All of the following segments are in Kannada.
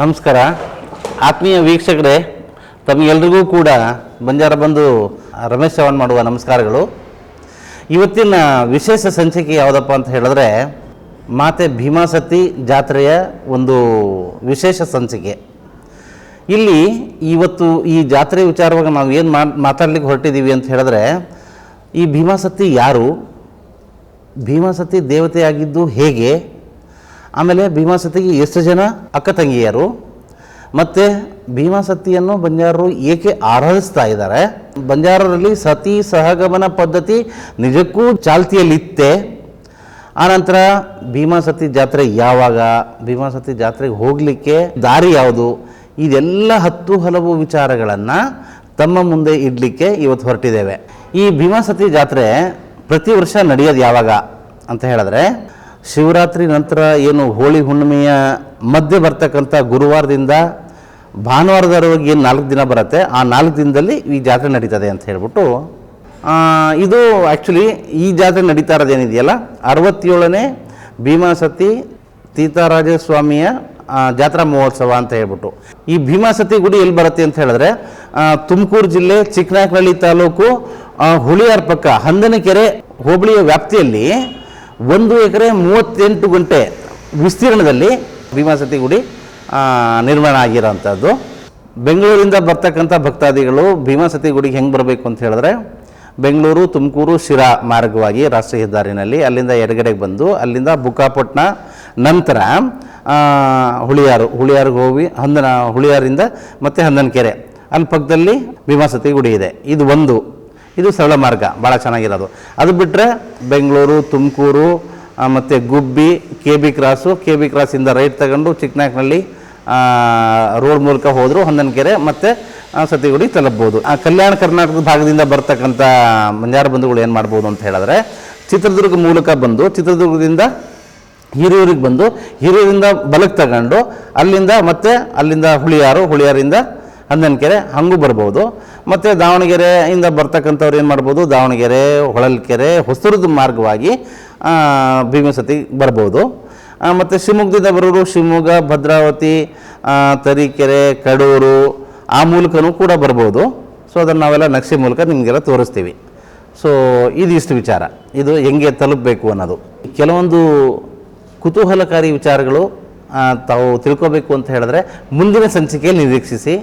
ನಮಸ್ಕಾರ. ಆತ್ಮೀಯ ವೀಕ್ಷಕರೇ ತಮಗೆಲ್ರಿಗೂ ಕೂಡ ಬಂಜಾರ ಬಂದು ರಮೇಶ್ ಚವಾಣ್ ಮಾಡುವ ನಮಸ್ಕಾರಗಳು. ಇವತ್ತಿನ ವಿಶೇಷ ಸಂಚಿಕೆ ಯಾವುದಪ್ಪ ಅಂತ ಹೇಳಿದ್ರೆ, ಮಾತೆ ಭೀಮಾಸತಿ ಜಾತ್ರೆಯ ಒಂದು ವಿಶೇಷ ಸಂಚಿಕೆ. ಇಲ್ಲಿ ಇವತ್ತು ಈ ಜಾತ್ರೆ ವಿಚಾರವಾಗಿ ನಾವು ಏನು ಮಾತಾಡ್ಲಿಕ್ಕೆ ಹೊರಟಿದ್ದೀವಿ ಅಂತ ಹೇಳಿದ್ರೆ, ಈ ಭೀಮಾಸತಿ ಯಾರು, ಭೀಮಾಸತಿ ದೇವತೆಯಾಗಿದ್ದು ಹೇಗೆ ಆಮೇಲೆ ಭೀಮಾಸತಿಗೆ ಎಷ್ಟು ಜನ ಅಕ್ಕ ತಂಗಿಯರು? ಮತ್ತು ಭೀಮಾಸತಿಯನ್ನು ಬಂಜಾರರು ಏಕೆ ಆರಾಧಿಸ್ತಾ ಇದ್ದಾರೆ? ಬಂಜಾರರಲ್ಲಿ ಸತಿ ಸಹಗಮನ ಪದ್ಧತಿ ನಿಜಕ್ಕೂ ಚಾಲ್ತಿಯಲ್ಲಿತ್ತೆ. ಆನಂತರ ಭೀಮಾಸತಿ ಜಾತ್ರೆ ಯಾವಾಗ? ಭೀಮಾಸತಿ ಜಾತ್ರೆಗೆ ಹೋಗಲಿಕ್ಕೆ ದಾರಿ ಯಾವುದು? ಇದೆಲ್ಲ ಹತ್ತು ಹಲವು ವಿಚಾರಗಳನ್ನು ತಮ್ಮ ಮುಂದೆ ಇಡಲಿಕ್ಕೆ ಇವತ್ತು ಹೊರಟಿದ್ದೇವೆ. ಈ ಭೀಮಾಸತಿ ಜಾತ್ರೆ ಪ್ರತಿ ವರ್ಷ ನಡೆಯೋದು ಯಾವಾಗ ಅಂತ ಹೇಳಿದ್ರೆ ಶಿವರಾತ್ರಿ ನಂತರ ಏನು ಹೋಳಿ ಹುಣ್ಣಿಮೆಯ ಮಧ್ಯೆ ಬರ್ತಕ್ಕಂಥ ಗುರುವಾರದಿಂದ ಭಾನುವಾರದವರೆಗೆ ಏನು ನಾಲ್ಕು ದಿನ ಬರುತ್ತೆ, ಆ ನಾಲ್ಕು ದಿನದಲ್ಲಿ ಈ ಜಾತ್ರೆ ನಡೀತದೆ ಅಂತ ಹೇಳ್ಬಿಟ್ಟು ಇದು ಆ್ಯಕ್ಚುಲಿ ಈ ಜಾತ್ರೆ ನಡೀತಾ ಇರೋದೇನಿದೆಯಲ್ಲ, ಅರವತ್ತೇಳನೇ ಭೀಮಾಸತಿ ತೀತಾರಾಜ ಸ್ವಾಮಿಯ ಜಾತ್ರಾ ಮಹೋತ್ಸವ ಅಂತ ಹೇಳ್ಬಿಟ್ಟು. ಈ ಭೀಮಾಸತಿ ಗುಡಿ ಎಲ್ಲಿ ಬರುತ್ತೆ ಅಂತ ಹೇಳಿದ್ರೆ ತುಮಕೂರು ಜಿಲ್ಲೆ ಚಿಕ್ಕನಾಯಕನಹಳ್ಳಿ ತಾಲೂಕು ಹುಳಿಯಾರ್ ಪಕ್ಕ ಹಂದನಕೆರೆ ಹೋಬಳಿಯ ವ್ಯಾಪ್ತಿಯಲ್ಲಿ ಒಂದು ಎಕರೆ ಮೂವತ್ತೆಂಟು ಗಂಟೆ ವಿಸ್ತೀರ್ಣದಲ್ಲಿ ಭೀಮಾಸತಿ ಗುಡಿ ನಿರ್ಮಾಣ ಆಗಿರೋವಂಥದ್ದು ಬೆಂಗಳೂರಿಂದ ಬರ್ತಕ್ಕಂಥ ಭಕ್ತಾದಿಗಳು ಭೀಮಾಸತಿ ಗುಡಿಗೆ ಹೆಂಗೆ ಬರಬೇಕು ಅಂತ ಹೇಳಿದ್ರೆ, ಬೆಂಗಳೂರು, ತುಮಕೂರು, ಶಿರಾ ಮಾರ್ಗವಾಗಿ ರಾಷ್ಟ್ರೀಯ ಹೆದ್ದಾರಿನಲ್ಲಿ ಅಲ್ಲಿಂದ ಎಡಗಡೆಗೆ ಬಂದು ಅಲ್ಲಿಂದ ಬುಕ್ಕಾಪಟ್ನ ನಂತರ ಹುಳಿಯಾರು ಹುಳಿಯಾರಿಗೆ ಹೋಗಿ ಹಂದನ, ಹುಳಿಯಾರಿಂದ ಮತ್ತು ಹಂದನಕೆರೆ. ಅಲ್ಲಿ ಪಕ್ಕದಲ್ಲಿ ಭೀಮಾಸತಿ ಗುಡಿ ಇದೆ. ಇದು ಒಂದು. ಇದು ಸರಳ ಮಾರ್ಗ ಭಾಳ ಚೆನ್ನಾಗಿರೋದು. ಅದು ಬಿಟ್ಟರೆ ಬೆಂಗಳೂರು, ತುಮಕೂರು ಮತ್ತು Gubbi K B cross K B ಕ್ರಾಸಿಂದ right ತಗೊಂಡು ಚಿಕ್ಕನಾಕ್ನಲ್ಲಿ ರೋಡ್ ಮೂಲಕ ಹೋದರೂ ಹೊಂದನಕೆರೆ, ಮತ್ತು ಸತಿಗುಡಿ ತಲುಪ್ಬೋದು. ಆ, ಕಲ್ಯಾಣ ಕರ್ನಾಟಕದ ಭಾಗದಿಂದ ಬರ್ತಕ್ಕಂಥ ಮಂಜಾರ ಬಂಧುಗಳು ಏನು ಮಾಡ್ಬೋದು ಅಂತ ಹೇಳಿದ್ರೆ, ಚಿತ್ರದುರ್ಗ ಮೂಲಕ ಬಂದು, ಚಿತ್ರದುರ್ಗದಿಂದ ಹಿರಿಯೂರಿಗೆ ಬಂದು, ಹಿರಿಯೂರಿಂದ ಬಲಕ್ಕೆ ತಗೊಂಡು, ಅಲ್ಲಿಂದ ಮತ್ತೆ, ಅಲ್ಲಿಂದ ಹುಳಿಯಾರು, ಹುಳಿಯಾರಿಂದ ಹಂದನಕೆರೆ ಹಂಗೂ ಬರ್ಬೋದು. ಮತ್ತು ದಾವಣಗೆರೆಯಿಂದ ಬರ್ತಕ್ಕಂಥವ್ರು ಏನು ಮಾಡ್ಬೋದು? ದಾವಣಗೆರೆ, ಹೊಳಲ್ಕೆರೆ ಹೊಸದುರ್ಗ ಮಾರ್ಗವಾಗಿ ಭೀಮ ಭೀಮಸತಿ ಬರ್ಬೋದು. ಮತ್ತು ಶಿವಮೊಗ್ಗದಿಂದ ಬರೋರು ಶಿವಮೊಗ್ಗ, ಭದ್ರಾವತಿ ತರೀಕೆರೆ, ಕಡೂರು, ಆ ಮೂಲಕನೂ ಕೂಡ ಬರ್ಬೋದು. ಸೊ ಅದನ್ನು ನಾವೆಲ್ಲ ನಕ್ಷೆ ಮೂಲಕ ನಿಮಗೆಲ್ಲ ತೋರಿಸ್ತೀವಿ. ಸೊ ಇದಿಷ್ಟು ವಿಚಾರ. ಇದು ಹೆಂಗೆ ತಲುಪಬೇಕು ಅನ್ನೋದು. ಕೆಲವೊಂದು ಕುತೂಹಲಕಾರಿ ವಿಚಾರಗಳು ತಾವು ತಿಳ್ಕೋಬೇಕು ಅಂತ ಹೇಳಿದ್ರೆ ಮುಂದಿನ ಸಂಚಿಕೆಯಲ್ಲಿ ನಿರೀಕ್ಷಿಸಿ.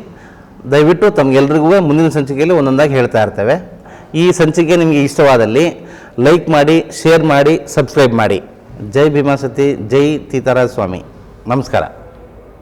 ದಯವಿಟ್ಟು ತಮಗೆಲ್ರಿಗೂ ಮುಂದಿನ ಸಂಚಿಕೆಯಲ್ಲಿ ಒಂದೊಂದಾಗಿ ಹೇಳ್ತಾ ಇರ್ತೇವೆ. ಈ ಸಂಚಿಕೆ ನಿಮಗೆ ಇಷ್ಟವಾದಲ್ಲಿ ಲೈಕ್ ಮಾಡಿ, ಶೇರ್ ಮಾಡಿ, ಸಬ್ಸ್ಕ್ರೈಬ್ ಮಾಡಿ. ಜೈ ಭೀಮಾಸತಿ, ಜೈ ತೀತಾರಾಜ ಸ್ವಾಮಿ. ನಮಸ್ಕಾರ.